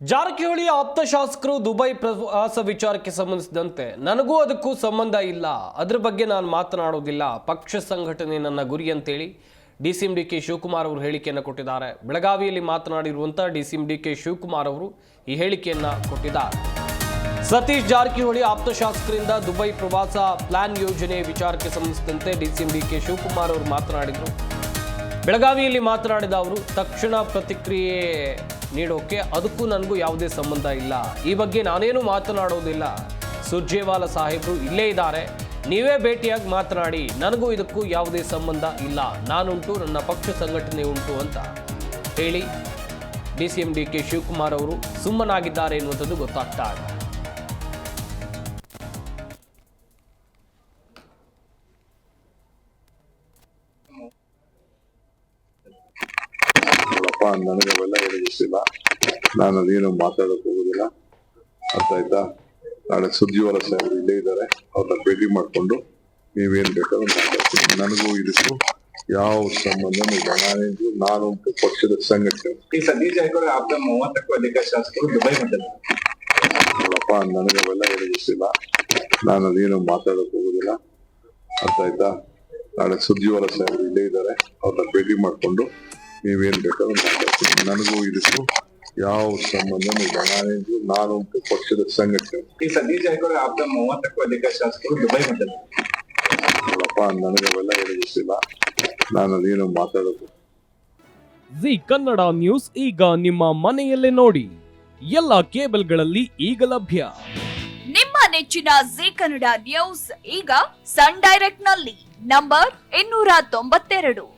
ಜಾರಕಿಹೊಳಿ ಆಪ್ತ ಶಾಸಕರು ದುಬೈ ಪ್ರವಾಸ ವಿಚಾರಕ್ಕೆ ಸಂಬಂಧಿಸಿದಂತೆ ನನಗೂ ಅದಕ್ಕೂ ಸಂಬಂಧ ಇಲ್ಲ. ಅದ್ರ ಬಗ್ಗೆ ನಾನು ಮಾತನಾಡೋದಿಲ್ಲ ಪಕ್ಷ ಸಂಘಟನೆ ನನ್ನ ಗುರಿ ಅಂತೇಳಿ D C M D K Shivakumar ಅವರು ಹೇಳಿಕೆಯನ್ನು ಕೊಟ್ಟಿದ್ದಾರೆ. ಬೆಳಗಾವಿಯಲ್ಲಿ ಮಾತನಾಡಿರುವಂಥ D C M D K Shivakumar ಅವರು ಈ ಹೇಳಿಕೆಯನ್ನು ಕೊಟ್ಟಿದ್ದಾರೆ. ಸತೀಶ್ ಜಾರಕಿಹೊಳಿ ಆಪ್ತ ಶಾಸಕರಿಂದ ದುಬೈ ಪ್ರವಾಸ ಪ್ಲಾನ್ ಯೋಜನೆ ವಿಚಾರಕ್ಕೆ ಸಂಬಂಧಿಸಿದಂತೆ D C M D K Shivakumar ಅವರು ಮಾತನಾಡಿದರು. ಬೆಳಗಾವಿಯಲ್ಲಿ ಮಾತನಾಡಿದ ಅವರು, ತಕ್ಷಣ ಪ್ರತಿಕ್ರಿಯೆ ನೀಡೋಕೆ ಅದಕ್ಕೂ ನನಗೂ ಯಾವುದೇ ಸಂಬಂಧ ಇಲ್ಲ. ಈ ಬಗ್ಗೆ ನಾನೇನು ಮಾತನಾಡೋದಿಲ್ಲ. ಸುರ್ಜೇವಾಲ ಸಾಹೇಬರು ಇಲ್ಲೇ ಇದ್ದಾರೆ. ನೀವೇ ಭೇಟಿಯಾಗಿ ಮಾತನಾಡಿ, ನನಗೂ ಇದಕ್ಕೂ ಯಾವುದೇ ಸಂಬಂಧ ಇಲ್ಲ. ನಾನುಂಟು, ನನ್ನ ಪಕ್ಷ ಸಂಘಟನೆ ಉಂಟು ಅಂತ ಹೇಳಿ D C M D K Shivakumar ಅವರು ಸುಮ್ಮನಾಗಿದ್ದಾರೆ ಎನ್ನುವಂಥದ್ದು ಗೊತ್ತಾಗ್ತಾ ಇದೆ ನೋಡಪ್ಪ ನನಗೆ ಅವೆಲ್ಲ ಏನು ನಾನು ಅದೇನು ಮಾತಾಡಕ್ ಹೋಗೋದಿಲ್ಲ. ಅರ್ಥ ಆಯ್ತಾ ನಾಳೆ ಸುದ್ದಿವರ ಸಾಹೇಬರು ಇಲ್ಲೇ ಇದ್ದಾರೆ. ಅವ್ರನ್ನ ಭೇಟಿ ಮಾಡ್ಕೊಂಡು ನೀವೇನ್ ಬೇಕಾದ್ರೂ ಮಾತಾಡ್ತೀನಿ ನನಗೂ ಇದಕ್ಕೂ ಯಾವ ಸಂಬಂಧನೂ ಇಲ್ಲ. ನಾನೇನು ನಾನು ಪಕ್ಷದ ಸಂಘಟನೆ. ಈ ಸತೀಶ್ ಜಾರಕಿಹೊಳಿ ಆಪ್ತ ಮೂವತ್ತಕ್ಕೂ ಅಧಿಕ ಶಾಸಕರು ದುಬೈ ಹೊಂಟಿದ್ದಾರೆ ನೋಡಪ್ಪ ನನಗೆ ಅವೆಲ್ಲ ಏನು ನಾನು ಅದೇನು ಮಾತಾಡಕ್ ಹೋಗೋದಿಲ್ಲ. ಅರ್ಥ ಆಯ್ತಾ ನಾಳೆ ಸುದ್ದಿವರ ಸಾಹೇಬರು ಇಲ್ಲೇ ಇದ್ದಾರೆ. ಅವ್ರನ್ನ ಭೇಟಿ ಮಾಡ್ಕೊಂಡು ನೀವೇನ್ ಬೇಕಾದ್ರೂ ಮಾತಾಡ್ತೀನಿ ನನಗೂ ಇದಕ್ಕೂ ಯಾವ ಸಂಬಂಧನೂ ಇಲ್ಲ ನಾನು ಪಕ್ಷದ ಸಂಘಟನೆ ಈ ಸತೀಶ್ ಅಧಿಕ ದುಬೈ ನನಗೆ ಅವೆಲ್ಲ ಏನು ನಾನು ಅದೇನು ಮಾತಾಡೋದು ಜಿ ಕನ್ನಡ ನ್ಯೂಸ್ ಈಗ ನಿಮ್ಮ ಮನೆಯಲ್ಲೇ ನೋಡಿ ಎಲ್ಲ ಕೇಬಲ್ಗಳಲ್ಲಿ ಈಗ ಲಭ್ಯ. ನಿಮ್ಮ ನೆಚ್ಚಿನ ಜಿ ಕನ್ನಡ ನ್ಯೂಸ್ ಈಗ ಸನ್ ಡೈರೆಕ್ಟ್ನಲ್ಲಿ ನಂಬರ್ ಇನ್ನೂರ ತೊಂಬತ್ತೆರಡು.